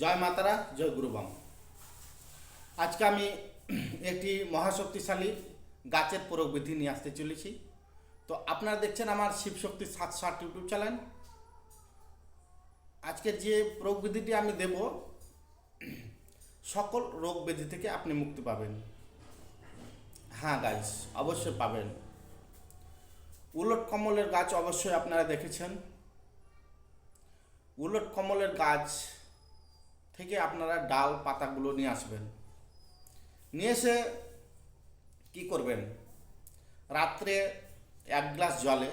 জয় মাতারা, জয় গুরুবাম আজকে আমি একটি মহাশক্তিশালী গাছের প্রয়োগ বিধি নিয়ে আসতে চলেছি। তো আপনারা দেখছেন আমার শিবশক্তি সাত ষাট ইউটিউব চ্যানেল। আজকের যে প্রয়োগ বিধিটি আমি দেব, সকল রোগ ব্যাধি থেকে আপনি মুক্তি পাবেন। হ্যাঁ গাছ অবশ্যই পাবেন। উলট কমলের গাছ অবশ্যই আপনারা দেখেছেন। উলট কমলের গাছ থেকে আপনারা ডাল পাতাগুলো নিয়ে আসবেন। নিয়ে এসে কী করবেন? রাত্রে এক গ্লাস জলে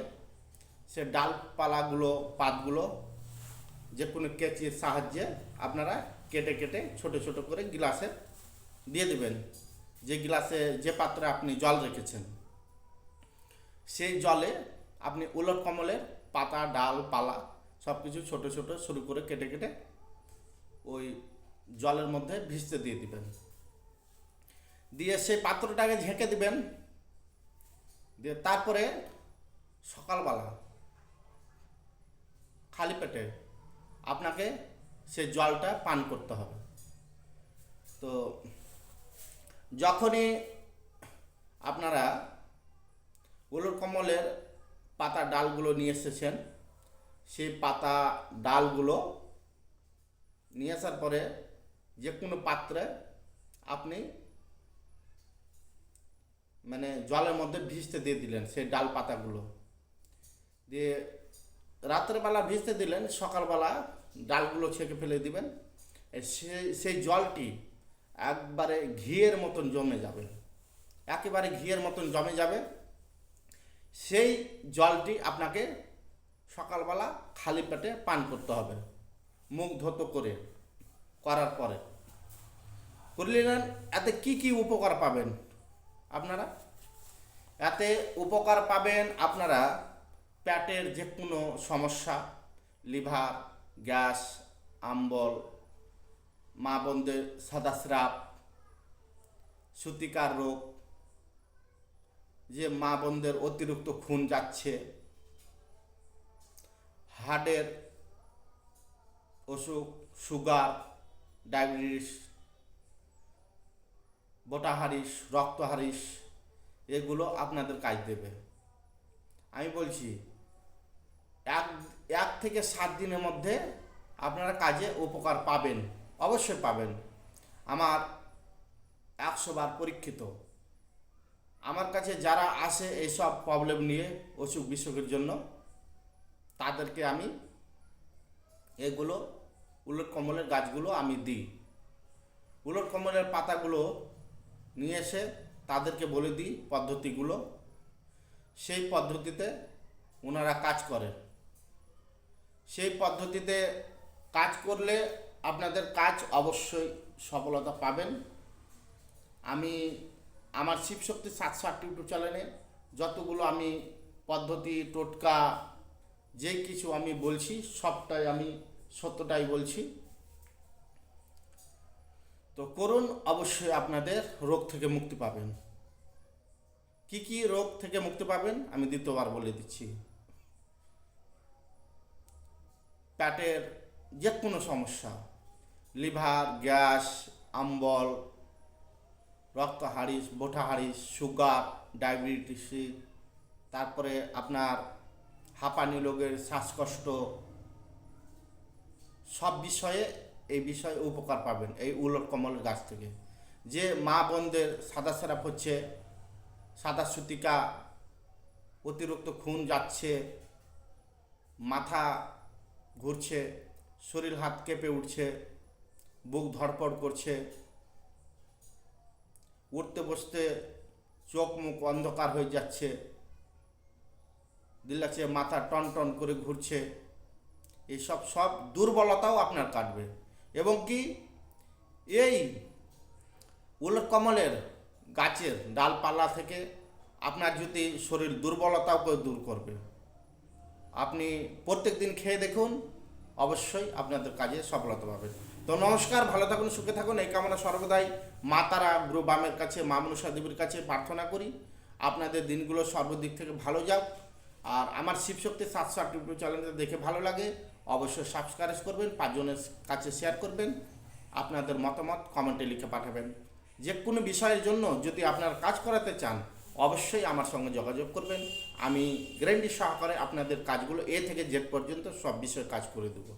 সে ডালপালাগুলো পাতগুলো যে কোনো কেচির সাহায্যে আপনারা কেটে কেটে ছোট ছোট করে গ্লাসে দিয়ে দেবেন। যে গ্লাসে যে পাত্রে আপনি জল রেখেছেন। সেই জলে আপনি উলট কমলের পাতা, ডাল, পালা সব কিছু ছোটো ছোটো শুরু করে কেটে কেটে ওই জলের মধ্যে ভিজতে দিয়ে দিবেন। দিয়ে সেই পাত্রটাকে ঝেঁকে দিবেন। দিয়ে তারপরে সকালবেলা খালি পেটে আপনাকে সে জলটা পান করতে হবে। তো যখনই আপনারা উলট কমলের পাতা ডালগুলো নিয়ে এসেছেন, সেই পাতা ডালগুলো নিয়ে আসার পরে যে কোনো পাত্রে আপনি মানে জলের মধ্যে ভিজতে দিয়ে দিলেন সেই ডাল পাতাগুলো। দিয়ে রাত্রেবেলা ভিজতে দিলেন, সকালবেলা ডালগুলো ছেঁকে ফেলে দিবেন সেই সেই জলটি একবারে ঘিয়ের মতন জমে যাবে। একেবারে ঘিয়ের মতন জমে যাবে। সেই জলটি আপনাকে সকালবেলা খালি পেটে পান করতে হবে। মুখ ধত করে, করার পরে। করলেন এতে কি কি উপকার পাবেন আপনারা? এতে উপকার পাবেন আপনারা পেটের যে কোনো সমস্যা, লিভার, গ্যাস, আম্বল, মা বোনদের সাদাস্রাব, সুতিকার রোগ, যে মা বোনদের অতিরিক্ত খুন যাচ্ছে, হার্টের অসুখ, সুগার, ডায়াবেটিস বোটা হারিস রক্ত হারিস এগুলো আপনাদের কাজ দেবে। আমি বলছি, এক এক থেকে সাত দিনের মধ্যে আপনারা কাজে উপকার পাবেন, অবশ্যই পাবেন। আমার একশো বার পরীক্ষিত। আমার কাছে যারা আসে এইসব প্রবলেম নিয়ে অসুখ বিসুখের জন্য, তাদেরকে আমি এগুলো উলট কমলের গাছগুলো আমি দিই। উলট কমলের পাতাগুলো নিয়ে এসে তাদেরকে বলে দিই পদ্ধতিগুলো। সেই পদ্ধতিতে ওনারা কাজ করেন সেই পদ্ধতিতে কাজ করলে আপনাদের কাজ অবশ্যই সফলতা পাবেন। আমি আমার শিবশক্তি সাতশো আটটি ইউটিউব চ্যানেলে যতগুলো আমি পদ্ধতি, টোটকা আমি বলছি, সবটাই আমি সত্যটাই বলছি। তো করুন, অবশ্যই আপনাদের রোগ থেকে মুক্তি পাবেন। কি কি রোগ থেকে মুক্তি পাবেন, আমি দ্বিতীয়বার বলে দিচ্ছি। পেটের যে কোনো সমস্যা, লিভার, গ্যাস, আম্বল, রক্ত হারিস বোঠা হারিস সুগার, ডায়াবেটিস, তারপরে আপনার হাঁপানি রোগের শ্বাসকষ্ট, সব বিষয়ে এই বিষয়ে উপকার পাবেন এই উলট কমলের গাছ থেকে। যে মা বোনদের সাদা সারাপ হচ্ছে, সাদা সুতিকা, অতিরিক্ত খুন যাচ্ছে, মাথা ঘুরছে, শরীর হাত কেঁপে উঠছে, বুক ধড়পড় করছে, উঠতে বসতে চোখ মুখ অন্ধকার হয়ে যাচ্ছে দিল লাগছে মাথা টন টন করে ঘুরছে। এইসব সব দুর্বলতাও আপনার কাটবে। এবং কি? এই উলট কমলের গাছের ডালপালা থেকে আপনার যদি শরীর দুর্বলতাও দূর করবে। আপনি প্রত্যেক দিন খেয়ে দেখুন, অবশ্যই আপনাদের কাজে সফলতা পাবেন তো নমস্কার, ভালো থাকুন, সুখে থাকুন। এই কামনা সর্বদাই মা তারা গুরু বামের কাছে, মা মনুষা দেবীর কাছে প্রার্থনা করি। আপনাদের দিনগুলো সর্বদিক থেকে ভালো যাক। আর আমার শিবশক্তি সাতশো আট ইউটিউব চ্যানেলটা দেখে ভালো লাগে, অবশ্যই সাবস্ক্রাইব করবেন, পাঁচজনের কাছে শেয়ার করবেন, আপনাদের মতামত কমেন্টে লিখে পাঠাবেন। যে কোনো বিষয়ের জন্য যদি আপনার কাজ করাতে চান, অবশ্যই আমার সঙ্গে যোগাযোগ করবেন। আমি গ্যারেন্টি সহকারে আপনাদের কাজগুলো এ থেকে জেড পর্যন্ত সব বিষয়ে কাজ করে দেবো।